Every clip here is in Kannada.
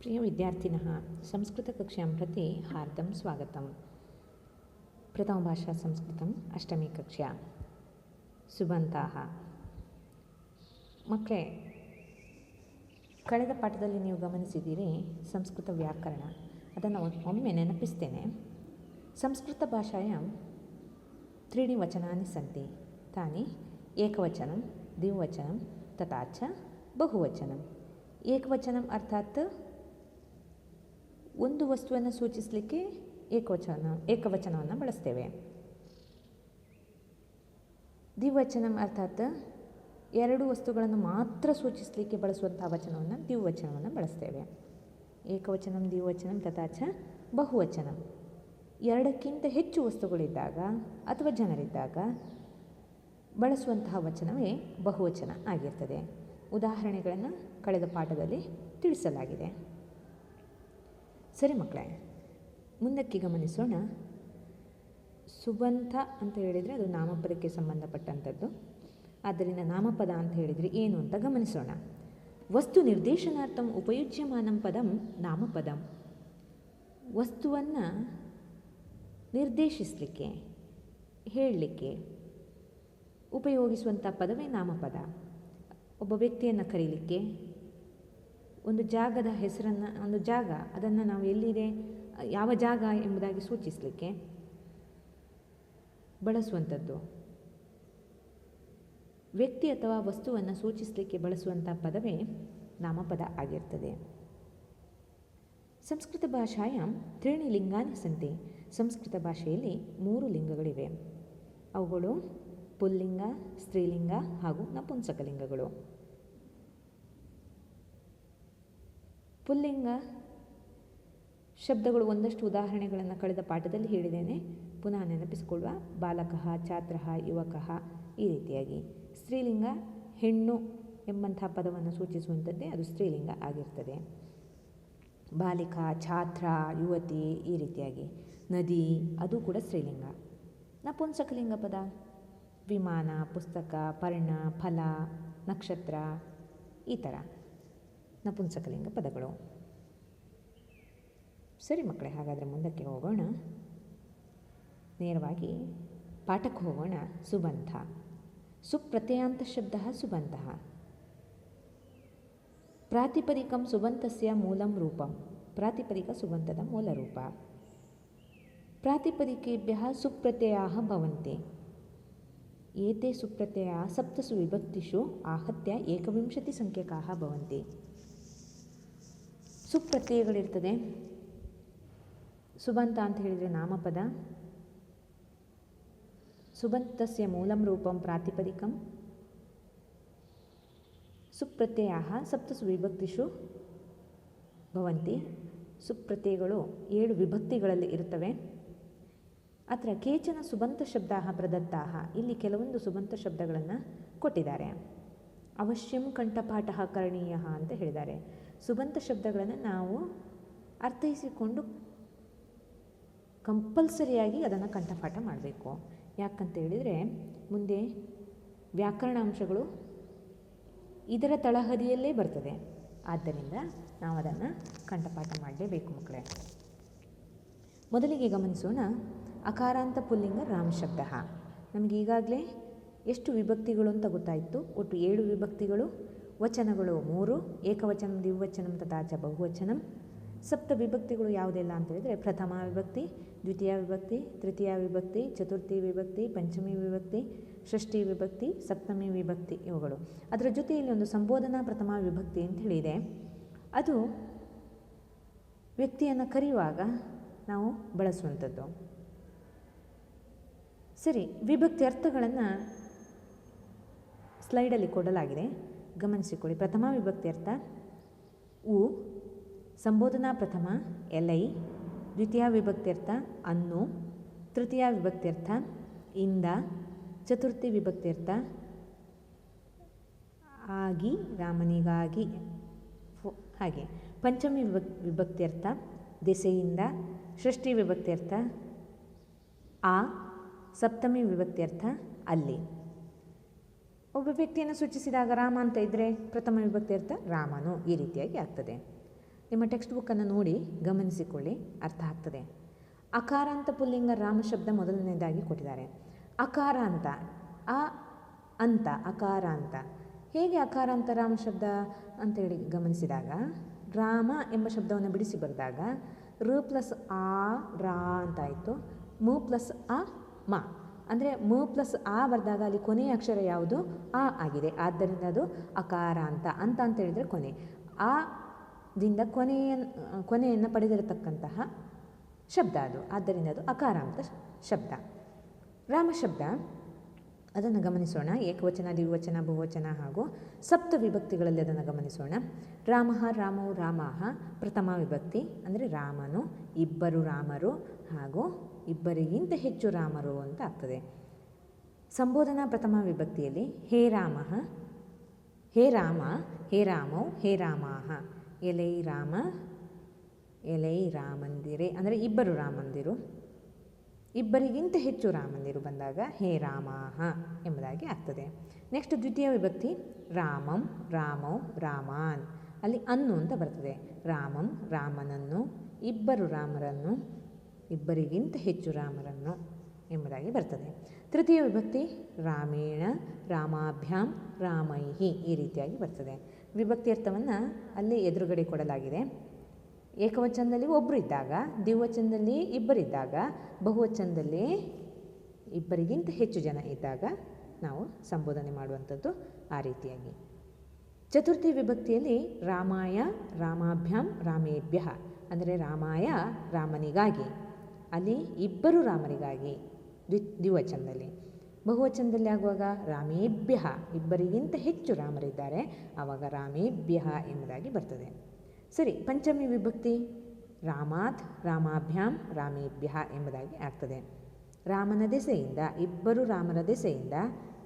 प्रियविद्यार्थिनः संस्कृतकक्ष्यां प्रति हार्दं स्वागतं प्रथमभाषा संस्कृतम् अष्टमी कक्ष्या ಸುಬಂತಾಹ ಮಕ್ಕಳೇ ಕಳೆದ ಪಾಠದಲ್ಲಿ ನೀವು ಗಮನಿಸಿದ್ದೀರಿ ಸಂಸ್ಕೃತ ವ್ಯಾಕರಣ ಅದನ್ನು ಒಮ್ಮೆ ನೆನಪಿಸ್ತೇನೆ ಸಂಸ್ಕೃತ ಭಾಷಾಯಾಂ त्रीणि वचनानि सन्ति तानि एकवचनं द्विवचनं तथा च ಬಹುವಚನಂ ಏಕವಚನಂ ಅರ್ಥಾತ್ ಒಂದು ವಸ್ತುವನ್ನು ಸೂಚಿಸಲಿಕ್ಕೆ ಏಕವಚನ ಏಕವಚನವನ್ನು ಬಳಸ್ತೇವೆ. ದ್ವಿವಚನಂ ಅರ್ಥಾತ್ ಎರಡು ವಸ್ತುಗಳನ್ನು ಮಾತ್ರ ಸೂಚಿಸಲಿಕ್ಕೆ ಬಳಸುವಂಥ ವಚನವನ್ನು ದ್ವಿವಚನವನ್ನು ಬಳಸ್ತೇವೆ. ಏಕವಚನಂ, ದ್ವಿವಚನಂ ತಥಾಚ ಬಹುವಚನ. ಎರಡಕ್ಕಿಂತ ಹೆಚ್ಚು ವಸ್ತುಗಳಿದ್ದಾಗ ಅಥವಾ ಜನರಿದ್ದಾಗ ಬಳಸುವಂತಹ ವಚನವೇ ಬಹುವಚನ ಆಗಿರ್ತದೆ. ಉದಾಹರಣೆಗಳನ್ನು ಕಳೆದ ಪಾಠದಲ್ಲಿ ತಿಳಿಸಲಾಗಿದೆ. ಸರಿ ಮಕ್ಕಳೇ, ಮುಂದಕ್ಕೆ ಗಮನಿಸೋಣ. ಸುಬಂಥ ಅಂತ ಹೇಳಿದರೆ ಅದು ನಾಮಪದಕ್ಕೆ ಸಂಬಂಧಪಟ್ಟಂಥದ್ದು. ಆದ್ದರಿಂದ ನಾಮಪದ ಅಂತ ಹೇಳಿದರೆ ಏನು ಅಂತ ಗಮನಿಸೋಣ. ವಸ್ತು ನಿರ್ದೇಶನಾರ್ಥಂ ಉಪಯುಜ್ಯಮಾನಂ ಪದಂ ನಾಮಪದಂ. ವಸ್ತುವನ್ನು ನಿರ್ದೇಶಿಸಲಿಕ್ಕೆ, ಹೇಳಲಿಕ್ಕೆ ಉಪಯೋಗಿಸುವಂಥ ಪದವೇ ನಾಮಪದ. ಒಬ್ಬ ವ್ಯಕ್ತಿಯನ್ನು ಕರೀಲಿಕ್ಕೆ ಒಂದು ಜಾಗದ ಹೆಸರನ್ನು, ಒಂದು ಜಾಗ, ಅದನ್ನು ನಾವು ಎಲ್ಲಿದೆ, ಯಾವ ಜಾಗ ಎಂಬುದಾಗಿ ಸೂಚಿಸಲಿಕ್ಕೆ ಬಳಸುವಂಥದ್ದು. ವ್ಯಕ್ತಿ ಅಥವಾ ವಸ್ತುವನ್ನು ಸೂಚಿಸಲಿಕ್ಕೆ ಬಳಸುವಂಥ ಪದವೇ ನಾಮಪದ ಆಗಿರ್ತದೆ. ಸಂಸ್ಕೃತ ಭಾಷಾಯಾಂ ತ್ರೀಣಿ ಲಿಂಗಾನಿ ಸಂತಿ. ಸಂಸ್ಕೃತ ಭಾಷೆಯಲ್ಲಿ ಮೂರು ಲಿಂಗಗಳಿವೆ. ಅವುಗಳು ಪುಲ್ಲಿಂಗ, ಸ್ತ್ರೀಲಿಂಗ ಹಾಗೂ ನಪುಂಸಕಲಿಂಗಗಳು. ಪುಲ್ಲಿಂಗ ಶಬ್ದಗಳು ಒಂದಷ್ಟು ಉದಾಹರಣೆಗಳನ್ನು ಕಳೆದ ಪಾಠದಲ್ಲಿ ಹೇಳಿದ್ದೇನೆ. ಪುನಃ ನೆನಪಿಸಿಕೊಳ್ಳುವ ಬಾಲಕಃ, ಛಾತ್ರಃ, ಯುವಕಃ ಈ ರೀತಿಯಾಗಿ. ಸ್ತ್ರೀಲಿಂಗ ಹೆಣ್ಣು ಎಂಬಂಥ ಪದವನ್ನು ಸೂಚಿಸುವಂಥದ್ದೇ ಅದು ಸ್ತ್ರೀಲಿಂಗ ಆಗಿರ್ತದೆ. ಬಾಲಿಕಾ, ಛಾತ್ರ, ಯುವತಿ ಈ ರೀತಿಯಾಗಿ. ನದಿ, ಅದು ಕೂಡ ಸ್ತ್ರೀಲಿಂಗ. ನಪುಂಸಕಲಿಂಗ ಪದ? ವಿಮಾನ, ಪುಸ್ತಕ, ಪರ್ಣ, ಫಲ, ನಕ್ಷತ್ರ ಈ ಥರ. ನಪುಂಸಕಲಿಂಗ ಪದಗಳು ಸರಿ ಮಕ್ಕಳೇ, ಹಾಗಾದರೆ ಮುಂದಕ್ಕೆ ಹೋಗೋಣ. ನೇರವಾಗಿ ಪಾಠಕ್ಕೆ ಹೋಗೋಣ. ಸುಬಂಧ. ಸುಪ್ರತ್ಯಯಾಂತ ಶಬ್ದ ಸುಬಂಧ. ಪ್ರಾತಿಪದಿಕಂ ಸುಬಂತಸ್ಯ ಮೂಲಂ ರೂಪಂ. ಪ್ರಾತಿಪದಿಕ ಸುಬಂಧದ ಮೂಲರೂಪ. ಪ್ರಾತಿಪದಿಕೆಭ್ಯ ಸುಪ್ರತ್ಯಯಾ ಭವಂತೆ. ಏತೆ ಸುಪ್ರತ್ಯಯಾ ಸಪ್ತಸು ವಿಭಕ್ತಿಷು ಆಹತ್ಯ ಏಕವಿಂಶತಿ ಸಂಖ್ಯಕಾ ಭವಂತಿ. ಸುಪ್ರತ್ಯಯಗಳಿರ್ತದೆ ಸುಬಂತ ಅಂತ ಹೇಳಿದರೆ ನಾಮಪದ. ಸುಬಂತಸ್ಯ ಮೂಲಂ ರೂಪಂ ಪ್ರಾತಿಪದಿಕಂ. ಸುಪ್ರತ್ಯಯ ಸಪ್ತಸು ವಿಭಕ್ತಿಷು ಭವಂತಿ. ಸುಪ್ರತ್ಯಯಗಳು ಏಳು ವಿಭಕ್ತಿಗಳಲ್ಲಿ ಇರುತ್ತವೆ. ಅತ್ರ ಕೇಚನ ಸುಬಂತ ಶಬ್ದ ಪ್ರದತ್ತಾ ಇಲ್ಲಿ ಕೆಲವೊಂದು ಸುಬಂತ ಶಬ್ದಗಳನ್ನು ಕೊಟ್ಟಿದ್ದಾರೆ. ಅವಶ್ಯಂ ಕಂಠಪಾಠ ಕರಣೀಯ ಅಂತ ಹೇಳಿದ್ದಾರೆ. ಸುಬಂತ ಶಬ್ದಗಳನ್ನು ನಾವು ಅರ್ಥೈಸಿಕೊಂಡು ಕಂಪಲ್ಸರಿಯಾಗಿ ಅದನ್ನು ಕಂಠಪಾಠ ಮಾಡಬೇಕು. ಯಾಕಂತ ಹೇಳಿದರೆ ಮುಂದೆ ವ್ಯಾಕರಣ ಅಂಶಗಳು ಇದರ ತಳಹದಿಯಲ್ಲೇ ಬರ್ತದೆ. ಆದ್ದರಿಂದ ನಾವು ಅದನ್ನು ಕಂಠಪಾಠ ಮಾಡಲೇಬೇಕು ಮಕ್ಕಳೇ. ಮೊದಲಿಗೆ ಗಮನಿಸೋಣ ಅಕಾರಾಂತ ಪುಲ್ಲಿಂಗ ರಾಮ ಶಬ್ದ ನಮಗೆ ಈಗಾಗಲೇ ಎಷ್ಟು ವಿಭಕ್ತಿಗಳು ಅಂತ ಗೊತ್ತಾಯಿತು. ಒಟ್ಟು ಏಳು ವಿಭಕ್ತಿಗಳು. ವಚನಗಳು ಮೂರು, ಏಕವಚನ, ದ್ವಿವಚನ ತಥಾಚ ಬಹುವಚನಂ. ಸಪ್ತ ವಿಭಕ್ತಿಗಳು ಯಾವುದೆಲ್ಲ ಅಂತ ಹೇಳಿದರೆ ಪ್ರಥಮ ವಿಭಕ್ತಿ, ದ್ವಿತೀಯ ವಿಭಕ್ತಿ, ತೃತೀಯ ವಿಭಕ್ತಿ, ಚತುರ್ಥಿ ವಿಭಕ್ತಿ, ಪಂಚಮಿ ವಿಭಕ್ತಿ, ಷಷ್ಠಿ ವಿಭಕ್ತಿ, ಸಪ್ತಮಿ ವಿಭಕ್ತಿ ಇವುಗಳು. ಅದರ ಜೊತೆಯಲ್ಲಿ ಒಂದು ಸಂಬೋಧನಾ ಪ್ರಥಮ ವಿಭಕ್ತಿ ಅಂತ ಹೇಳಿದೆ. ಅದು ವ್ಯಕ್ತಿಯನ್ನು ಕರೆಯುವಾಗ ನಾವು ಬಳಸುವಂಥದ್ದು. ಸರಿ, ವಿಭಕ್ತಿ ಅರ್ಥಗಳನ್ನು ಸ್ಲೈಡಲ್ಲಿ ಕೊಡಲಾಗಿದೆ. ಗಮನಿಸಿಕೊಳ್ಳಿ. ಪ್ರಥಮ ವಿಭಕ್ತಿ ಅರ್ಥ, ಉ, ಸಂಬೋಧನಾ ಪ್ರಥಮ, ಎಲೈ ದ್ವಿತೀಯ ವಿಭಕ್ತ್ಯರ್ಥ ಅನ್ನು. ತೃತೀಯ ವಿಭಕ್ತಿ ಅರ್ಥ, ಇಂದ. ಚತುರ್ಥಿ ವಿಭಕ್ತ್ಯರ್ಥ ಆಗಿ, ರಾಮನಿಗಾಗಿ. ಹಾಗೆ. ಪಂಚಮಿ ವಿಭಕ್ ವಿಭಕ್ತ್ಯರ್ಥ ದೆಸೆಯಿಂದ. ಷಷ್ಠಿ ವಿಭಕ್ತ್ಯರ್ಥ ಆ. ಸಪ್ತಮಿ ವಿಭಕ್ತಿ ಅರ್ಥ, ಅಲ್ಲಿ. ಒಬ್ಬ ವ್ಯಕ್ತಿಯನ್ನು ಸೂಚಿಸಿದಾಗ ರಾಮ ಅಂತ ಇದ್ದರೆ ಪ್ರಥಮ ವಿಭಕ್ತಿ ಅರ್ಥ ರಾಮನು ಈ ರೀತಿಯಾಗಿ ಆಗ್ತದೆ. ನಿಮ್ಮ ಟೆಕ್ಸ್ಟ್ ಬುಕ್ಕನ್ನು ನೋಡಿ ಗಮನಿಸಿಕೊಳ್ಳಿ, ಅರ್ಥ ಆಗ್ತದೆ. ಅಕಾರ ಅಂತ ಪುಲ್ಲಿಂಗ ರಾಮ ಶಬ್ದ ಮೊದಲನೇದಾಗಿ ಕೊಟ್ಟಿದ್ದಾರೆ. ಅಕಾರ ಅಂತ ಆ ಅಂತ, ಅಕಾರ ಅಂತ. ಹೇಗೆ ಅಕಾರ ಅಂತ ರಾಮ ಶಬ್ದ ಅಂತೇಳಿ ಗಮನಿಸಿದಾಗ, ರಾಮ ಎಂಬ ಶಬ್ದವನ್ನು ಬಿಡಿಸಿ ಬರೆದಾಗ, ರ ಪ್ಲಸ್ ಆ, ರಾ ಅಂತಾಯಿತು ಮು ಪ್ಲಸ್ ಅ, ಮ. ಅಂದರೆ ಮ ಪ್ಲಸ್ ಆ ಬರೆದಾಗ ಅಲ್ಲಿ ಕೊನೆಯ ಅಕ್ಷರ ಯಾವುದು? ಆ ಆಗಿದೆ. ಆದ್ದರಿಂದ ಅದು ಅಕಾರ ಅಂತ. ಅಂತ ಅಂತ ಹೇಳಿದರೆ ಕೊನೆ. ಆ ದಿಂದ ಕೊನೆಯ, ಕೊನೆಯನ್ನು ಪಡೆದಿರತಕ್ಕಂತಹ ಶಬ್ದ ಅದು. ಆದ್ದರಿಂದ ಅದು ಅಕಾರ ಅಂತ ಶಬ್ದ. ರಾಮ ಶಬ್ದ. ಅದನ್ನು ಗಮನಿಸೋಣ. ಏಕವಚನ, ದ್ವಿವಚನ, ಬಹುವಚನ ಹಾಗೂ ಸಪ್ತ ವಿಭಕ್ತಿಗಳಲ್ಲಿ ಅದನ್ನು ಗಮನಿಸೋಣ. ರಾಮ, ರಾಮಃ ಪ್ರಥಮ ವಿಭಕ್ತಿ ಅಂದರೆ ರಾಮನು, ಇಬ್ಬರು ರಾಮರು ಹಾಗೂ ಇಬ್ಬರಿಗಿಂತ ಹೆಚ್ಚು ರಾಮರು ಅಂತ ಆಗ್ತದೆ. ಸಂಬೋಧನಾ ಪ್ರಥಮ ವಿಭಕ್ತಿಯಲ್ಲಿ ಹೇ ರಾಮ ಹೇ ರಾಮ, ಹೇ ರಾಮೌ, ಹೇ ರಾಮಾಹ. ಎಲೈ ರಾಮ, ಎಲೈ ರಾಮಂದಿರೆ. ಅಂದರೆ ಇಬ್ಬರು ರಾಮಂದಿರು. ಇಬ್ಬರಿಗಿಂತ ಹೆಚ್ಚು ರಾಮಂದಿರು ಬಂದಾಗ ಹೇ ರಾಮಾಹ ಎಂಬುದಾಗಿ ಆಗ್ತದೆ. ನೆಕ್ಸ್ಟ್ ದ್ವಿತೀಯ ವಿಭಕ್ತಿ, ರಾಮಂ, ರಾಮೌ, ರಾಮಾನ್. ಅಲ್ಲಿ ಅನ್ನು ಅಂತ ಬರ್ತದೆ. ರಾಮಂ, ರಾಮನನ್ನು, ಇಬ್ಬರು ರಾಮರನ್ನು ಇಬ್ಬರಿಗಿಂತ ಹೆಚ್ಚು ರಾಮರನ್ನು ಎಂಬುದಾಗಿ ಬರ್ತದೆ. ತೃತೀಯ ವಿಭಕ್ತಿ ರಾಮೇಣ, ರಾಮಾಭ್ಯಾಂ, ರಾಮೈಹಿ ಈ ರೀತಿಯಾಗಿ ಬರ್ತದೆ. ವಿಭಕ್ತಿ ಅರ್ಥವನ್ನು ಅಲ್ಲಿ ಎದುರುಗಡೆ ಕೊಡಲಾಗಿದೆ. ಏಕವಚನದಲ್ಲಿ ಒಬ್ಬರು ಇದ್ದಾಗ, ದ್ವಿವಚನದಲ್ಲಿ ಇಬ್ಬರಿದ್ದಾಗ, ಬಹುವಚನದಲ್ಲಿ ಇಬ್ಬರಿಗಿಂತ ಹೆಚ್ಚು ಜನ ಇದ್ದಾಗ ನಾವು ಸಂಬೋಧನೆ ಮಾಡುವಂಥದ್ದು ಆ ರೀತಿಯಾಗಿ. ಚತುರ್ಥಿ ವಿಭಕ್ತಿಯಲ್ಲಿ ರಾಮಾಯ, ರಾಮಾಭ್ಯಾಂ, ರಾಮೇಭ್ಯ, ಅಂದರೆ ರಾಮಾಯ, ರಾಮನಿಗಾಗಿ ಅಲ್ಲಿ ಇಬ್ಬರು ರಾಮರಿಗಾಗಿ ದ್ವಿ, ದ್ವಿವಚನದಲ್ಲಿ. ಬಹುವಚನದಲ್ಲಿ ಆಗುವಾಗ ರಾಮೇಭ್ಯ, ಇಬ್ಬರಿಗಿಂತ ಹೆಚ್ಚು ರಾಮರಿದ್ದಾರೆ. ಆವಾಗ ರಾಮೇಭ್ಯ ಎಂಬುದಾಗಿ ಬರ್ತದೆ. ಸರಿ, ಪಂಚಮಿ ವಿಭಕ್ತಿ? ರಾಮಾತ್, ರಾಮಾಭ್ಯಾಂ, ರಾಮೇಭ್ಯ ಎಂಬುದಾಗಿ ಆಗ್ತದೆ. ರಾಮನ ದೆಸೆಯಿಂದ, ಇಬ್ಬರು ರಾಮರ ದೆಸೆಯಿಂದ,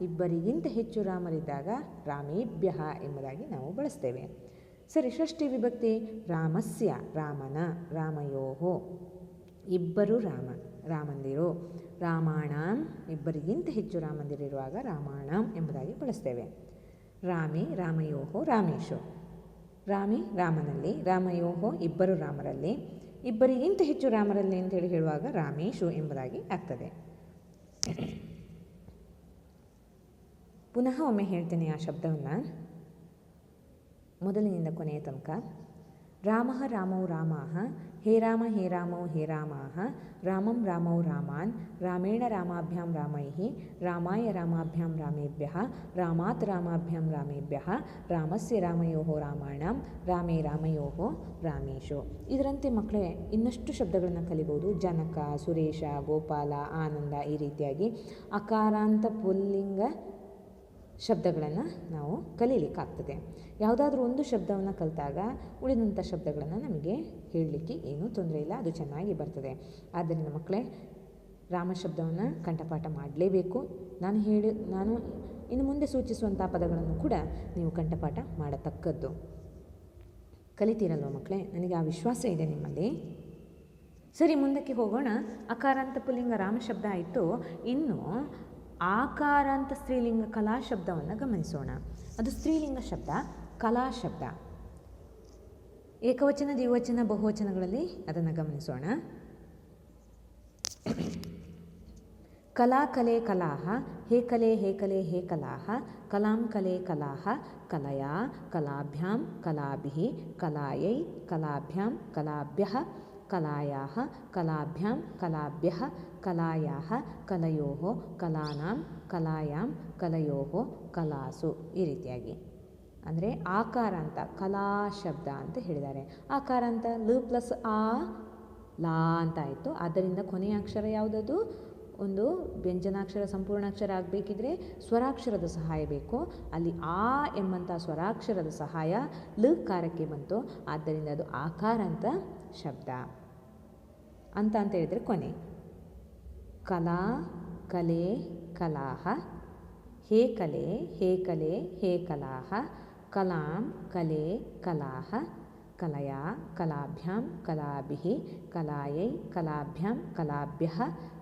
ಇಬ್ಬರಿಗಿಂತ ಹೆಚ್ಚು ರಾಮರಿದ್ದಾಗ ರಾಮೇಭ್ಯ ಎಂಬುದಾಗಿ ನಾವು ಬಳಸ್ತೇವೆ. ಸರಿ, ಷಷ್ಠಿ ವಿಭಕ್ತಿ? ರಾಮಸ್ಯ, ರಾಮನ, ರಾಮಯೋಹೋ. ಇಬ್ಬರು ರಾಮ, ರಾಮಂದಿರು. ರಾಮಾಣಂ ಇಬ್ಬರಿಗಿಂತ ಹೆಚ್ಚು ರಾಮಂದಿರಿರುವಾಗ ರಾಮಾಣಂ ಎಂಬುದಾಗಿ ಬಳಸ್ತೇವೆ. ರಾಮೇ, ರಾಮಯೋಹೋ, ರಾಮೇಶು. ರಾಮಿ, ರಾಮನಲ್ಲಿ, ರಾಮಯೋಹೋ, ಇಬ್ಬರು ರಾಮರಲ್ಲಿ. ಇಬ್ಬರಿಗಿಂತ ಹೆಚ್ಚು ರಾಮರಲ್ಲಿ ಅಂತೇಳಿ ಹೇಳುವಾಗ ರಾಮೇಶು ಎಂಬುದಾಗಿ ಆಗ್ತದೆ. ಪುನಃ ಒಮ್ಮೆ ಹೇಳ್ತೇನೆ ಆ ಶಬ್ದವನ್ನು. ಮೊದಲಿನಿಂದ ಕೊನೆಯ ತನಕ. ರಾಮ ರಾಮೌ ರಾಮಃ, ಹೇ ರಾಮ ಹೇ ರಾಮೌ ಹೇ ರಾಮಃ, ರಾಮಂ ರಾಮೌ ರಾಮಾನ್, ರಾಮೇಣ ರಾಮಾಭ್ಯಾಂ ರಾಮೈ ರಾಮಾಯ ರಾಮಾಭ್ಯಾಂ ರಾಮೇಭ್ಯ, ರಾಮಾತ್ ರಾಮಾಭ್ಯಾಂ ರಾಮೇಭ್ಯ, ರಾಮಸ್ಯ ರಾಮಯೋಃ ರಾಮಾಣಂ, ರಾಮೇ ರಾಮಯೋಃ ರಾಮೇಶು. ಇದರಂತೆ ಮಕ್ಕಳೇ, ಇನ್ನಷ್ಟು ಶಬ್ದಗಳನ್ನು ಕಲಿಬೋದು. ಜನಕ, ಸುರೇಶ, ಗೋಪಾಲ, ಆನಂದ ಈ ರೀತಿಯಾಗಿ ಅಕಾರಾಂತ ಪುಲ್ಲಿಂಗ ಶಬ್ದಗಳನ್ನು ನಾವು ಕಲೀಲಿಕ್ಕಾಗ್ತದೆ. ಯಾವುದಾದ್ರೂ ಒಂದು ಶಬ್ದವನ್ನು ಕಲಿತಾಗ ಉಳಿದಂಥ ಶಬ್ದಗಳನ್ನು ನಮಗೆ ಹೇಳಲಿಕ್ಕೆ ಏನೂ ತೊಂದರೆ ಇಲ್ಲ, ಅದು ಚೆನ್ನಾಗಿ ಬರ್ತದೆ. ಆದ್ದರಿಂದ ಮಕ್ಕಳೇ ರಾಮ ಶಬ್ದವನ್ನು ಕಂಠಪಾಠ ಮಾಡಲೇಬೇಕು. ನಾನು ಹೇಳಿ, ನಾನು ಇನ್ನು ಮುಂದೆ ಸೂಚಿಸುವಂಥ ಪದಗಳನ್ನು ಕೂಡ ನೀವು ಕಂಠಪಾಠ ಮಾಡತಕ್ಕದ್ದು. ಕಲಿತೀರಲ್ವ ಮಕ್ಕಳೇ ನನಗೆ ಆ ವಿಶ್ವಾಸ ಇದೆ ನಿಮ್ಮಲ್ಲಿ. ಸರಿ, ಮುಂದಕ್ಕೆ ಹೋಗೋಣ. ಅಕಾರಾಂತ ಪುಲ್ಲಿಂಗ ರಾಮ ಶಬ್ದ ಆಯಿತು. ಇನ್ನು ಆಕಾರ ಅಂತ ಸ್ತ್ರೀಲಿಂಗ ಕಲಾ ಶಬ್ದವನ್ನು ಗಮನಿಸೋಣ. ಅದು ಸ್ತ್ರೀಲಿಂಗ ಶಬ್ದ, ಕಲಾ ಶಬ್ದ. ಏಕವಚನ, ದ್ವಿವಚನ, ಬಹುವಚನಗಳಲ್ಲಿ ಅದನ್ನು ಗಮನಿಸೋಣ. ಕಲಾ ಕಲೆ ಕಲಾಹ, ಹೇ ಕಲೆ ಹೇ ಕಲೆ, ಹೇ ಕಲಾಹ, ಕಲಾಂ ಕಲೆ ಕಲಾಹ, ಕಲಯಾ, ಕಲಾಭ್ಯಾಂ ಕಲಾಭಿ ಕಲಾಯೈ, ಕಲಾಭ್ಯಾಂ, ಕಲಾಭ್ಯಃ ಕಲಾಯಾಹ ಕಲಾಭ್ಯಾಂ ಕಲಾಭ್ಯಃ ಕಲಾಯಾಹ ಕಲಯೋಃ ಕಲಾನಾಂ ಕಲಾಯಾಂ ಕಲಯೋಃ ಕಲಾಸು ಈ ರೀತಿಯಾಗಿ. ಅಂದರೆ ಆಕಾರ ಅಂತ, ಕಲಾ ಶಬ್ದ ಅಂತ ಹೇಳಿದ್ದಾರೆ. ಆಕಾರ ಅಂತ ಲು ಪ್ಲಸ್ ಆ, ಲಾ ಅಂತ ಆಯಿತು. ಆದ್ದರಿಂದ ಕೊನೆಯ ಅಕ್ಷರ ಯಾವುದದು? ಒಂದು ವ್ಯಂಜನಾಕ್ಷರ, ಸಂಪೂರ್ಣಾಕ್ಷರ ಆಗಬೇಕಿದ್ರೆ ಸ್ವರಾಕ್ಷರದ ಸಹಾಯ ಬೇಕು. ಅಲ್ಲಿ ಆ ಎಂಬಂಥ ಸ್ವರಾಕ್ಷರದ ಸಹಾಯ ಲ ಕಾರಕ್ಕೆ ಬಂತು. ಆದ್ದರಿಂದ ಅದು ಆಕಾರ ಅಂತ ಶಬ್ದ. ಅಂತ ಅಂತ ಹೇಳಿದರೆ ಕೊನೆ. ಕಲಾ, ಕಲೆ, ಕಲಾಹ, ಹೇ ಕಲೆ ಹೇ ಕಲೆ, ಹೇ ಕಲಾಹ, ಕಲಾಂ, ಕಲೆ, ಕಲಾಹ, ಕಲಯಾ, ಕಲಾಭ್ಯಾಂ ಕಲಾಭಿ ಕಲಾಯೈ, ಕಲಾಭ್ಯಾಂ, ಕಲಾಭ್ಯ,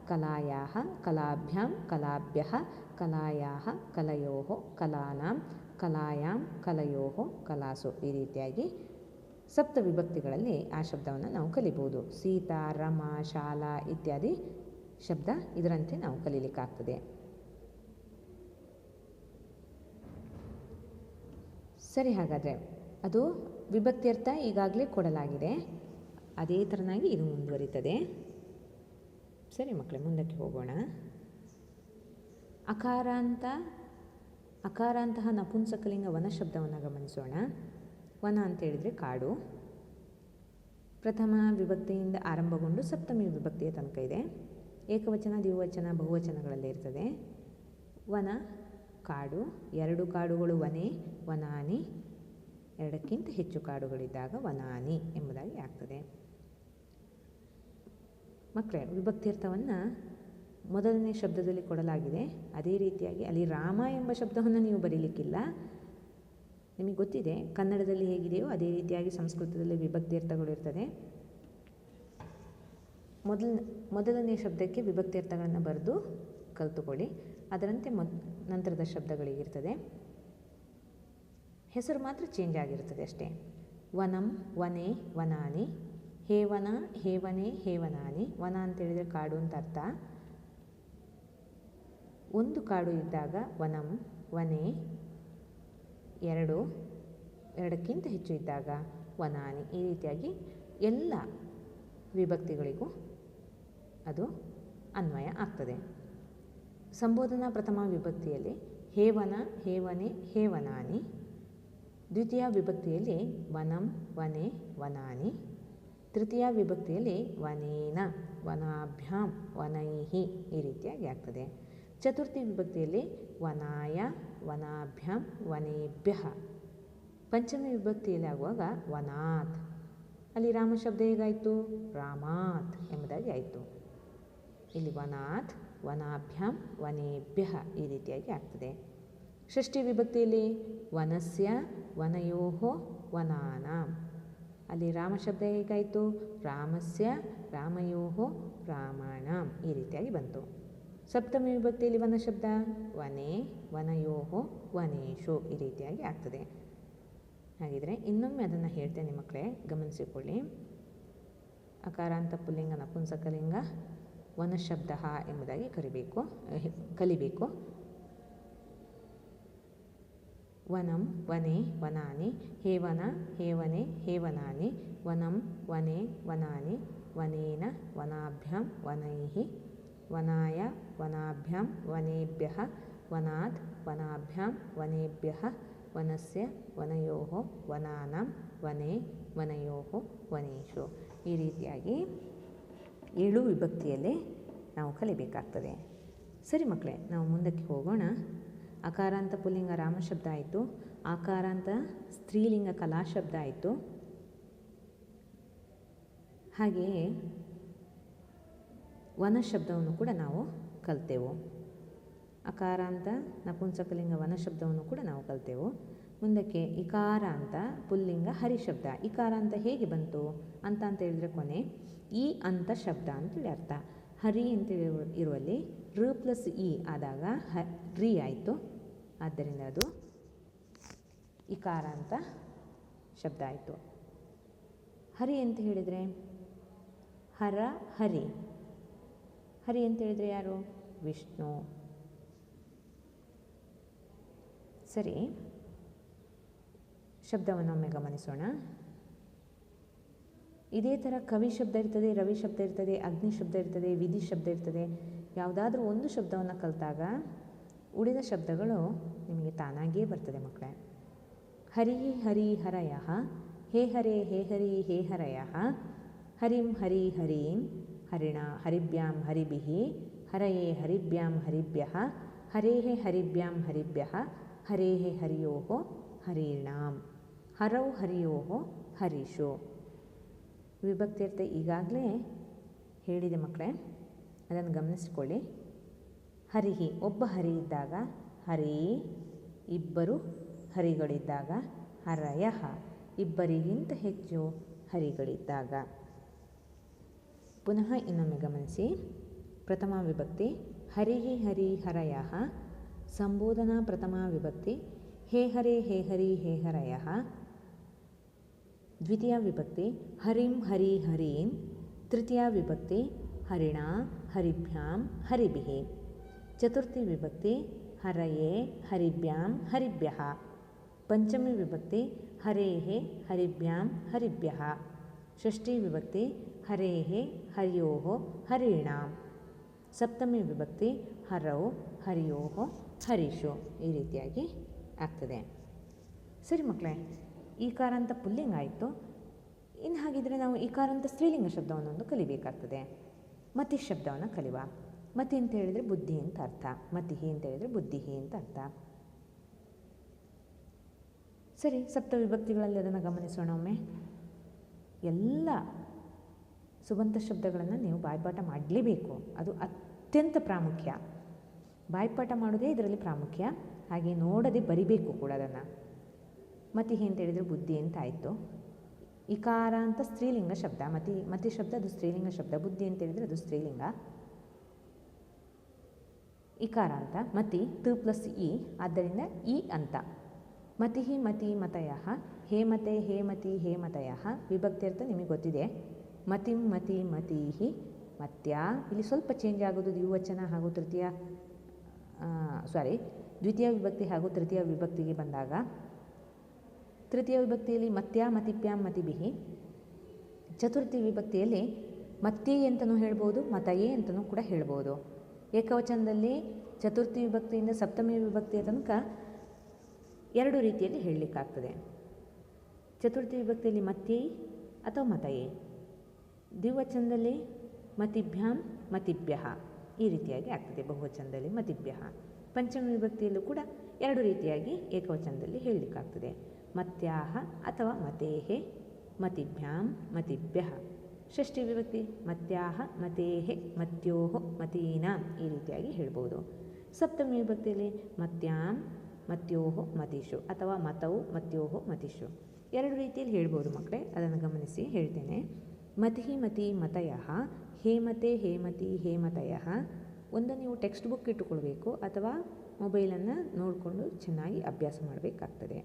ಕಲಾಯಾಹ, ಕಲಾಭ್ಯಾಂ, ಕಲಾಭ್ಯ, ಕಲಾಯಾಹ ಕಲಯೋ ಕಲಾನಾಂ, ಕಲಾಯಾಂ ಕಲಯೋ ಕಲಾಸು ಈ ರೀತಿಯಾಗಿ ಸಪ್ತ ವಿಭಕ್ತಿಗಳಲ್ಲಿ ಆ ಶಬ್ದವನ್ನು ನಾವು ಕಲಿಬೋದು. ಸೀತಾ, ರಮ, ಶಾಲಾ ಇತ್ಯಾದಿ ಶಬ್ದ ಇದರಂತೆ ನಾವು ಕಲೀಲಿಕ್ಕಾಗ್ತದೆ. ಸರಿ, ಹಾಗಾದರೆ ಅದು ವಿಭಕ್ತಿಯರ್ಥ ಈಗಾಗಲೇ ಕೊಡಲಾಗಿದೆ. ಅದೇ ಥರನಾಗಿ ಇದು ಮುಂದುವರಿತದೆ. ಸರಿ ಮಕ್ಕಳೇ, ಮುಂದಕ್ಕೆ ಹೋಗೋಣ. ಅಕಾರಾಂತ ಅಕಾರಾಂತಹ ನಪುಂಸಕಲಿಂಗ ವನ ಶಬ್ದವನ್ನು ಗಮನಿಸೋಣ. ವನ ಅಂತ ಹೇಳಿದರೆ ಕಾಡು. ಪ್ರಥಮ ವಿಭಕ್ತಿಯಿಂದ ಆರಂಭಗೊಂಡು ಸಪ್ತಮಿ ವಿಭಕ್ತಿಯ ತನಕ ಇದೆ. ಏಕವಚನ, ದ್ವಿವಚನ, ಬಹುವಚನಗಳಲ್ಲಿ ಇರ್ತದೆ. ವನ, ಕಾಡು, ಎರಡು ಕಾಡುಗಳು ವನೆ, ವನಾನಿ. ಎರಡಕ್ಕಿಂತ ಹೆಚ್ಚು ಕಾಡುಗಳಿದ್ದಾಗ ವನಾನಿ ಎಂಬುದಾಗಿ ಆಗ್ತದೆ. ಮಕ್ಕಳೇ ವಿಭಕ್ತ್ಯರ್ಥವನ್ನು ಮೊದಲನೇ ಶಬ್ದದಲ್ಲಿ ಕೊಡಲಾಗಿದೆ. ಅದೇ ರೀತಿಯಾಗಿ ಅಲ್ಲಿ ರಾಮ ಎಂಬ ಶಬ್ದವನ್ನು ನೀವು ಬರೀಲಿಕ್ಕಿಲ್ಲ. ನಿಮಗೆ ಗೊತ್ತಿದೆ, ಕನ್ನಡದಲ್ಲಿ ಹೇಗಿದೆಯೋ ಅದೇ ರೀತಿಯಾಗಿ ಸಂಸ್ಕೃತದಲ್ಲಿ ವಿಭಕ್ತಿ ಇರ್ತದೆ. ಮೊದಲ ಮೊದಲನೇ ಶಬ್ದಕ್ಕೆ ವಿಭಕ್ತಿ ಅರ್ಥಗಳನ್ನು ಬರೆದು ಕಲಿತುಕೊಳ್ಳಿ. ಅದರಂತೆ ಮೊದ್ ನಂತರದ ಶಬ್ದಗಳಿಗಿರ್ತದೆ ಹೆಸರು ಮಾತ್ರ ಚೇಂಜ್ ಆಗಿರ್ತದೆ ಅಷ್ಟೇ. ವನಂ, ವನೆ, ವನಾನಿ. ಹೇವನ ಹೇವನೆ ಹೇವನಾನಿ ವನ ಅಂತೇಳಿದರೆ ಕಾಡು ಅಂತ ಅರ್ಥ. ಒಂದು ಕಾಡು ಇದ್ದಾಗ ವನಂ, ವನೆ ಎರಡು, ಎರಡಕ್ಕಿಂತ ಹೆಚ್ಚು ಇದ್ದಾಗ ವನಾನಿ ಈ ರೀತಿಯಾಗಿ ಎಲ್ಲ ವಿಭಕ್ತಿಗಳಿಗೂ ಅದು ಅನ್ವಯ ಆಗ್ತದೆ. ಸಂಬೋಧನಾ ಪ್ರಥಮ ವಿಭಕ್ತಿಯಲ್ಲಿ ಹೇವನ ಹೇವನೆ ಹೇವನಾನಿ ದ್ವಿತೀಯ ವಿಭಕ್ತಿಯಲ್ಲಿ ವನಂ, ವನೆ, ವನಾನಿ. ತೃತೀಯ ವಿಭಕ್ತಿಯಲ್ಲಿ ವನೇನ, ವನಾಭ್ಯಾಂ, ವನೈಹಿ ಈ ರೀತಿಯಾಗಿ ಆಗ್ತದೆ. ಚತುರ್ಥಿ ವಿಭಕ್ತಿಯಲ್ಲಿ ವನಾಯ ವನಾಭ್ಯಾಂ ವನೇಭ್ಯ. ಪಂಚಮಿ ವಿಭಕ್ತಿಯಲ್ಲಿ ಆಗುವಾಗ ವನಾತ್. ಅಲ್ಲಿ ರಾಮ ಶಬ್ದ ಹೇಗಾಯಿತು? ರಾಮಾತ್ ಎಂಬುದಾಗಿ ಆಯಿತು. ಇಲ್ಲಿ ವನಾತ್, ವನಾಭ್ಯಾಂ, ವನೇಭ್ಯ ಈ ರೀತಿಯಾಗಿ ಆಗ್ತದೆ. ಷಷ್ಠಿ ವಿಭಕ್ತಿಯಲ್ಲಿ ವನಸ್ಯ ವನಯೋ ವನಾನ. ಅಲ್ಲಿ ರಾಮ ಶಬ್ದ ಹೇಗಾಯಿತು? ರಾಮಸ್ಯ ರಾಮಯೋ ರಾಮಾಣ ಈ ರೀತಿಯಾಗಿ ಬಂತು. ಸಪ್ತಮಿ ವಿಭಕ್ತಿಯಲ್ಲಿ ವನ ಶಬ್ದ ವನೆ ವನಯೋ ವನೇಶು ಈ ರೀತಿಯಾಗಿ ಆಗ್ತದೆ. ಹಾಗಿದ್ರೆ ಇನ್ನೊಮ್ಮೆ ಅದನ್ನು ಹೇಳ್ತೇನೆ ಮಕ್ಕಳೇ, ಗಮನಿಸಿಕೊಳ್ಳಿ. ಅಕಾರಾಂತ ಪುಲ್ಲಿಂಗ ನಪುಂಸಕಲಿಂಗ ವನಶಬ್ದ ಎಂಬುದಾಗಿ ಕರಿಬೇಕು ಕಲಿಬೇಕು. ವನಂ ವನೆ ವನಾನಿ ಹೇವನ ಹೇವನೆ ಹೇವನಾನಿ ವನಂ ವನೆ ವನಾನಿ, ವನೇನ ವನಾಭ್ಯಾಂ ವನೈ ವನಾಯ ವನಾಭ್ಯಾಂ ವನೇಭ್ಯ ವನಾತ್ ವನಾಭ್ಯಾಂ ವನೇಭ್ಯ ವನಸ್ಯ ವನಯೋ ವನಾನಂ ವನೆ ವನಯೋ ವನೇಶು ಈ ರೀತಿಯಾಗಿ ಏಳು ವಿಭಕ್ತಿಯಲ್ಲಿ ನಾವು ಕಲಿಬೇಕಾಗ್ತದೆ. ಸರಿ ಮಕ್ಕಳೇ, ನಾವು ಮುಂದಕ್ಕೆ ಹೋಗೋಣ. ಅಕಾರಾಂತ ಪುಲ್ಲಿಂಗ ರಾಮ ಶಬ್ದ ಆಯಿತು. ಆಕಾರಾಂತ ಸ್ತ್ರೀಲಿಂಗ ಕಲಾ ಶಬ್ದ ಆಯಿತು. ಹಾಗೆಯೇ ವನ ಶಬ್ದವನ್ನು ಕೂಡ ನಾವು ಕಲ್ತೆವು. ಅಕಾರಾಂತ ನಪುಂಸಕಲಿಂಗ ವನ ಶಬ್ದವನ್ನು ಕೂಡ ನಾವು ಕಲ್ತೆವು. ಮುಂದಕ್ಕೆ ಇಕಾರ ಅಂತ ಪುಲ್ಲಿಂಗ ಹರಿ ಶಬ್ದ ಇಕಾರ ಅಂತ ಹೇಗೆ ಬಂತು? ಅಂತ ಅಂತ ಹೇಳಿದ್ರೆ ಕೊನೆ. ಈ ಅಂತ ಶಬ್ದ ಅಂತೇಳಿ ಅರ್ಥ. ಹರಿ ಅಂತೇಳಿ ಇರುವಲ್ಲಿ ಋ ಪ್ಲಸ್ ಇ ಆದಾಗ ಹ ರಿ ಆಯಿತು. ಆದ್ದರಿಂದ ಅದು ಇಕಾರ ಅಂತ ಶಬ್ದ ಆಯಿತು. ಹರಿ ಅಂತ ಹೇಳಿದರೆ? ಹರ ಹರಿ. ಹರಿ ಅಂತ ಹೇಳಿದರೆ ಯಾರು? ವಿಷ್ಣು. ಸರಿ. ಶಬ್ದವನ್ನೊಮ್ಮೆ ಗಮನಿಸೋಣ. ಇದೇ ಥರ ಕವಿ ಶಬ್ದ ಇರ್ತದೆ, ರವಿ ಶಬ್ದ ಇರ್ತದೆ, ಅಗ್ನಿ ಶಬ್ದ ಇರ್ತದೆ, ವಿಧಿ ಶಬ್ದ ಇರ್ತದೆ. ಯಾವುದಾದ್ರೂ ಒಂದು ಶಬ್ದವನ್ನು ಕಲಿತಾಗ ಉಳಿದ ಶಬ್ದಗಳು ನಿಮಗೆ ತಾನಾಗಿಯೇ ಬರ್ತದೆ ಮಕ್ಕಳೇ. ಹರಿ ಹರಿ ಹರಯ ಹೇ ಹರೇ ಹೇ ಹರಿ ಹೇ ಹರಯ ಹರಿಂ ಹರಿ ಹರೀಂ ಹರಿಣ ಹರಿಭ್ಯಾಂ ಹರಿಭಿಃ ಹರಯೇ ಹರಿಭ್ಯಾಂ ಹರಿಭ್ಯಃ ಹರೇಃ ಹರಿಭ್ಯಾಂ ಹರಿಭ್ಯ, ಹರೇಹೆ ಹರಿಯೋ ಹರೀಣಾಂ ಹರೌ ಹರಿಯೋ ಹರೀಶು. ವಿಭಕ್ತಿಯರ್ಥ ಈಗಾಗಲೇ ಹೇಳಿದೆ ಮಕ್ಕಳೇ, ಅದನ್ನು ಗಮನಿಸಿಕೊಳ್ಳಿ. ಹರಿಹಿ, ಒಬ್ಬ ಹರಿ ಇದ್ದಾಗ ಹರಿ, ಇಬ್ಬರು ಹರಿಗಳಿದ್ದಾಗ ಹರಯಃ, ಇಬ್ಬರಿಗಿಂತ ಹೆಚ್ಚು ಹರಿಗಳಿದ್ದಾಗ. ಪುನಃ ಇನ್ನೊಮ್ಮೆ ಗಮನಿಸಿ ಪ್ರಥಮ ವಿಭಕ್ತಿ ಹರಿಹಿ ಹರಿ ಹರಯ ಸಂಬೋಧನಾ ಪ್ರಥಮ ವಿಭಕ್ತಿ ಹೇ ಹರೇ ಹೇ ಹರಿ ಹೇ ಹರಯ ದ್ವಿತೀಯ ವಿಭಕ್ತಿ ಹರಿಂ ಹರಿ ಹರೀನ್ ತೃತೀಯ ವಿಭಕ್ತಿ ಹರಿಣ ಹರಿಭ್ಯಾಂ ಹರಿಭಿಃ ಚತುರ್ಥಿ ವಿಭಕ್ತಿ ಹರಯೇ ಹರಿಭ್ಯಾಂ ಹರಿಭ್ಯಃ ಪಂಚಮಿ ವಿಭಕ್ತಿ ಹರೇಃ ಹರಿಯೋ ಹರ್ಯೋಃ ಹರೀಣಾಂ. ಸಪ್ತಮಿ ವಿಭಕ್ತಿ ಹರೌ ಹರಿಯೋಹೋ ಹರೀಶು ಈ ರೀತಿಯಾಗಿ ಆಗ್ತದೆ. ಸರಿ ಮಕ್ಕಳೇ ಈಕಾರ ಅಂತ ಪುಲ್ಲಿಂಗ ಆಯಿತು. ಇನ್ನು ಹಾಗಿದ್ರೆ ನಾವು ಈಕಾರ ಅಂತ ಸ್ತ್ರೀಲಿಂಗ ಶಬ್ದವನ್ನೊಂದು ಕಲಿಬೇಕಾಗ್ತದೆ. ಮತಿ ಶಬ್ದವನ್ನು ಕಲಿವಾ. ಮತಿ ಅಂತ ಹೇಳಿದರೆ ಬುದ್ಧಿ ಅಂತ ಅರ್ಥ. ಮತಿಹಿ ಅಂತ ಹೇಳಿದರೆ ಬುದ್ಧಿಹಿ ಅಂತ ಅರ್ಥ. ಸರಿ, ಸಪ್ತ ವಿಭಕ್ತಿಗಳಲ್ಲಿ ಅದನ್ನು ಗಮನಿಸೋಣ ಒಮ್ಮೆ. ಎಲ್ಲ ಸುಬಂತ ಶಬ್ದಗಳನ್ನು ನೀವು ಬಾಯ್ಪಾಠ ಮಾಡಲೇಬೇಕು. ಅದು ಅತ್ಯಂತ ಪ್ರಾಮುಖ್ಯ. ಬಾಯ್ಪಾಠ ಮಾಡೋದೇ ಇದರಲ್ಲಿ ಪ್ರಾಮುಖ್ಯ. ಹಾಗೆ ನೋಡದೆ ಬರಿಬೇಕು ಕೂಡ ಅದನ್ನು. ಮತಿ ಅಂತ ಹೇಳಿದರೆ ಬುದ್ಧಿ ಅಂತ ಆಯಿತು? ಇಕಾರ ಅಂತ ಸ್ತ್ರೀಲಿಂಗ ಶಬ್ದ. ಮತಿ ಮತಿ ಶಬ್ದ, ಅದು ಸ್ತ್ರೀಲಿಂಗ ಶಬ್ದ. ಬುದ್ಧಿ ಅಂತ ಹೇಳಿದರೆ ಅದು ಸ್ತ್ರೀಲಿಂಗ. ಇಕಾರ ಅಂತ. ಮತಿ ತು ಪ್ಲಸ್ ಇ, ಆದ್ದರಿಂದ ಇ ಅಂತ. ಮತಿ ಮತಿ ಮತಯ ಹೇಮತೆ ಹೇಮತಿ ಹೇಮತಯ ವಿಭಕ್ತಿಯರ್ಥ ನಿಮಗೆ ಗೊತ್ತಿದೆ. ಮತಿಂ ಮತಿ ಮತೀಹಿ ಮತ್ಯ. ಇಲ್ಲಿ ಸ್ವಲ್ಪ ಚೇಂಜ್ ಆಗೋದು, ದ್ವಿವಚನ ಹಾಗೂ ತೃತೀಯ ಸಾರಿ ದ್ವಿತೀಯ ವಿಭಕ್ತಿ ಹಾಗೂ ತೃತೀಯ ವಿಭಕ್ತಿಗೆ ಬಂದಾಗ ತೃತೀಯ ವಿಭಕ್ತಿಯಲ್ಲಿ ಮತ್ಯ, ಮತಿಪ್ಯಾಂ ಮತಿಬಿಹಿ ಚತುರ್ಥಿ ವಿಭಕ್ತಿಯಲ್ಲಿ ಮತ್ತಿ ಅಂತಲೂ ಹೇಳ್ಬೋದು, ಮತಯೇ ಅಂತಲೂ ಕೂಡ ಹೇಳ್ಬೋದು. ಏಕವಚನದಲ್ಲಿ ಚತುರ್ಥಿ ವಿಭಕ್ತಿಯಿಂದ ಸಪ್ತಮಿ ವಿಭಕ್ತಿಯ ತನಕ ಎರಡು ರೀತಿಯಲ್ಲಿ ಹೇಳಲಿಕ್ಕಾಗ್ತದೆ. ಚತುರ್ಥಿ ವಿಭಕ್ತಿಯಲ್ಲಿ ಮತ್ಯೈ ಅಥವಾ ಮತಯೇ. ದ್ವಿವಚನದಲ್ಲಿ ಮತಿಭ್ಯಾಂ ಮತಿಭ್ಯ. ಈ ರೀತಿಯಾಗಿ ಆಗ್ತದೆ ಬಹುವಚನದಲ್ಲಿ ಮತಿಭ್ಯ. ಪಂಚಮ ವಿಭಕ್ತಿಯಲ್ಲೂ ಕೂಡ ಎರಡು ರೀತಿಯಾಗಿ ಏಕವಚನದಲ್ಲಿ ಹೇಳಲಿಕ್ಕಾಗ್ತದೆ. ಮತ್ಯಾಹ ಅಥವಾ ಮತೇಹೆ, ಮತಿಭ್ಯಾಂ ಮತಿಭ್ಯ. ಷಷ್ಠಿ ವಿಭಕ್ತಿ, ಮತ್ಯಾಹ, ಮತೇಹೆ, ಮತ್ಯೋಹ, ಮತೀನಾಂ ಈ ರೀತಿಯಾಗಿ ಹೇಳ್ಬೋದು. ಸಪ್ತಮಿ ವಿಭಕ್ತಿಯಲ್ಲಿ ಮತ್ಯಾಂ, ಮತ್ಯೋಹೋ, ಮತೀಶು ಅಥವಾ ಮತವು ಮತ್ಯೋಹೋ, ಮತೀಶು. ಎರಡು ರೀತಿಯಲ್ಲಿ ಹೇಳ್ಬೋದು ಮಕ್ಕಳೇ, ಅದನ್ನು ಗಮನಿಸಿ ಹೇಳ್ತೇನೆ. ಮತಿ ಮತಿ ಮತಯ, ಹೇಮತೆ ಹೇಮತಿ ಹೇಮತಯ. ಒಂದು ನೀವು ಟೆಕ್ಸ್ಟ್ ಬುಕ್ ಇಟ್ಟುಕೊಳ್ಬೇಕು ಅಥವಾ ಮೊಬೈಲನ್ನು ನೋಡಿಕೊಂಡು ಚೆನ್ನಾಗಿ ಅಭ್ಯಾಸ ಮಾಡಬೇಕಾಗ್ತದೆ.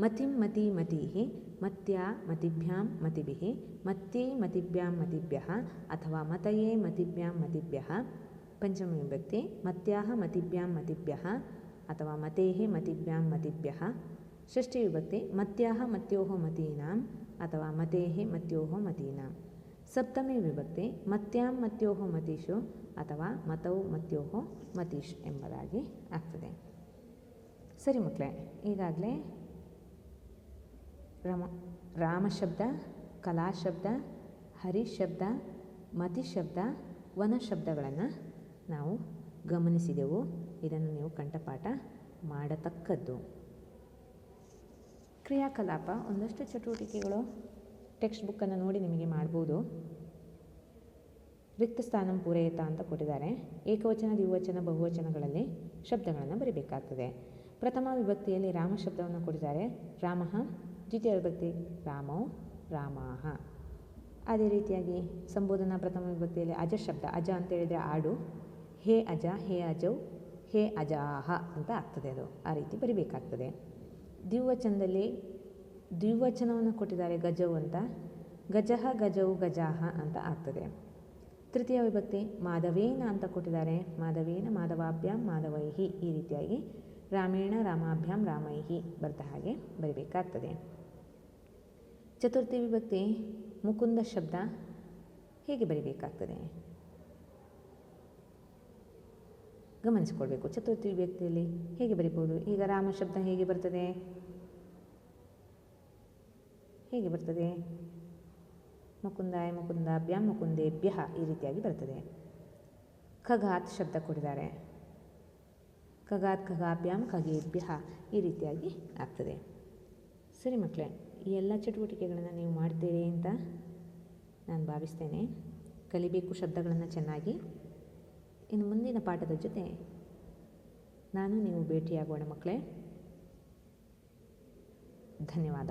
ಮತಿಂ ಮತಿ ಮತೀಹಿ ಮತ್ಯ ಮತಿಭ್ಯಾಂ ಮತಿಭಿಃ ಮತ್ತೇ ಮತಿಭ್ಯಾಂ ಮತಿಭ್ಯಃ ಅಥವಾ ಮತಯೇ ಮತಿಭ್ಯಾಂ ಮತಿಭ್ಯಃ. ಪಂಚಮ ವಿಭಕ್ತಿ ಮತ್ಯಾಹ ಮತಿಭ್ಯಾಂ ಮತಿಭ್ಯಃ ಅಥವಾ ಮತೇಃ ಮತಿಭ್ಯಾಂ ಮತಿಭ್ಯಃ. ಷಷ್ಠಿ ವಿಭಕ್ತಿ ಮತ್ಯಾಹ ಮತ್ಯೋಹ ಮತೀನಾಂ ಅಥವಾ ಮತೇಹಿ ಮತ್ಯೋಹೋ ಮತೀನ. ಸಪ್ತಮಿ ವಿಭಕ್ತಿ ಮತ್ಯಾಂ ಮತ್ಯೋಹೋ ಮತೀಶು ಅಥವಾ ಮತೌ ಮತ್ಯೋಹೋ ಮತೀಶ್ ಎಂಬುದಾಗಿ ಆಗ್ತದೆ. ಸರಿ ಮಕ್ಕಳೇ, ಈಗಾಗಲೇ ರಮ ರಾಮಶಬ್ದ ಕಲಾಶಬ್ದ ಹರಿಶಬ್ದ ಶಬ್ದ, ಹರಿ ಶಬ್ದ, ಮತಿ ಶಬ್ದ, ವನ ಶಬ್ದಗಳನ್ನು ನಾವು ಗಮನಿಸಿದೆವು. ಇದನ್ನು ನೀವು ಕಂಠಪಾಠ ಮಾಡತಕ್ಕದ್ದು. ಕ್ರಿಯಾಕಲಾಪ, ಒಂದಷ್ಟು ಚಟುವಟಿಕೆಗಳು ಟೆಕ್ಸ್ಟ್ ಬುಕ್ಕನ್ನು ನೋಡಿ ನಿಮಗೆ ಮಾಡ್ಬೋದು. ರಿಕ್ತ ಸ್ಥಾನಂ ಪೂರೈತ ಅಂತ ಕೊಟ್ಟಿದ್ದಾರೆ. ಏಕವಚನ, ದ್ವಿವಚನ, ಬಹುವಚನಗಳಲ್ಲಿ ಶಬ್ದಗಳನ್ನು ಬರೀಬೇಕಾಗ್ತದೆ. ಪ್ರಥಮ ವಿಭಕ್ತಿಯಲ್ಲಿ ರಾಮ ಶಬ್ದವನ್ನು ಕೊಟ್ಟಿದ್ದಾರೆ. ರಾಮ, ದ್ವಿತೀಯ ವಿಭಕ್ತಿ ರಾಮೋ, ರಾಮಾಹ. ಅದೇ ರೀತಿಯಾಗಿ ಸಂಬೋಧನಾ ಪ್ರಥಮ ವಿಭಕ್ತಿಯಲ್ಲಿ ಅಜ ಶಬ್ದ, ಅಜ ಅಂತ ಹೇಳಿದರೆ ಆಡು. ಹೇ ಅಜ, ಹೇ ಅಜೌ, ಹೇ ಅಜಾಹ ಅಂತ ಆಗ್ತದೆ ಅದು. ಆ ರೀತಿ ಬರಿಬೇಕಾಗ್ತದೆ. ದ್ವಿವಚನದಲ್ಲಿ ದ್ವಿವಚನವನ್ನು ಕೊಟ್ಟಿದ್ದಾರೆ ಗಜವು ಅಂತ. ಗಜಃ, ಗಜವು, ಗಜಾಹ ಅಂತ ಆಗ್ತದೆ. ತೃತೀಯ ವಿಭಕ್ತಿ, ಮಾಧವೇನ ಅಂತ ಕೊಟ್ಟಿದ್ದಾರೆ. ಮಾಧವೇನ ಮಾಧವಾಭ್ಯಾಂ, ಮಾಧವೈಹಿ ಈ ರೀತಿಯಾಗಿ ರಾಮೇಣ, ರಾಮಾಭ್ಯಾಂ, ರಾಮೈಹಿ ಬರ್ತ ಹಾಗೆ ಬರಿಬೇಕಾಗ್ತದೆ. ಚತುರ್ಥಿ ವಿಭಕ್ತಿ, ಮುಕುಂದ ಶಬ್ದ ಹೇಗೆ ಬರಿಬೇಕಾಗ್ತದೆ? ಗಮನಿಸಿಕೊಳ್ಬೇಕು. ಚತುರ್ಥಿ ವ್ಯಕ್ತಿಯಲ್ಲಿ ಹೇಗೆ ಬರಿಬೋದು ಈಗ ರಾಮ ಶಬ್ದ ಹೇಗೆ ಬರ್ತದೆ? ಹೇಗೆ ಬರ್ತದೆ? ಮುಕುಂದಾಯ, ಮುಕುಂದಾಭ್ಯಾಂ, ಮುಕುಂದೇಭ್ಯ ಈ ರೀತಿಯಾಗಿ ಬರ್ತದೆ. ಖಗಾತ್ ಶಬ್ದ ಕೊಡಿದ್ದಾರೆ ಖಗಾತ್ ಖಗಾಭ್ಯಾಂ ಖಗೇಭ್ಯ ಈ ರೀತಿಯಾಗಿ ಆಗ್ತದೆ. ಸರಿ ಮಕ್ಕಳೇ, ಈ ಎಲ್ಲ ಚಟುವಟಿಕೆಗಳನ್ನು ನೀವು ಮಾಡ್ತೀರಿ ಅಂತ ನಾನು ಭಾವಿಸ್ತೇನೆ. ಕಲಿಬೇಕು ಶಬ್ದಗಳನ್ನು ಚೆನ್ನಾಗಿ. ಇನ್ನು ಮುಂದಿನ ಪಾಠದ ಜೊತೆ ನಾನು ನೀವು ಭೇಟಿಯಾಗೋಣ ಮಕ್ಕಳೇ ಧನ್ಯವಾದ.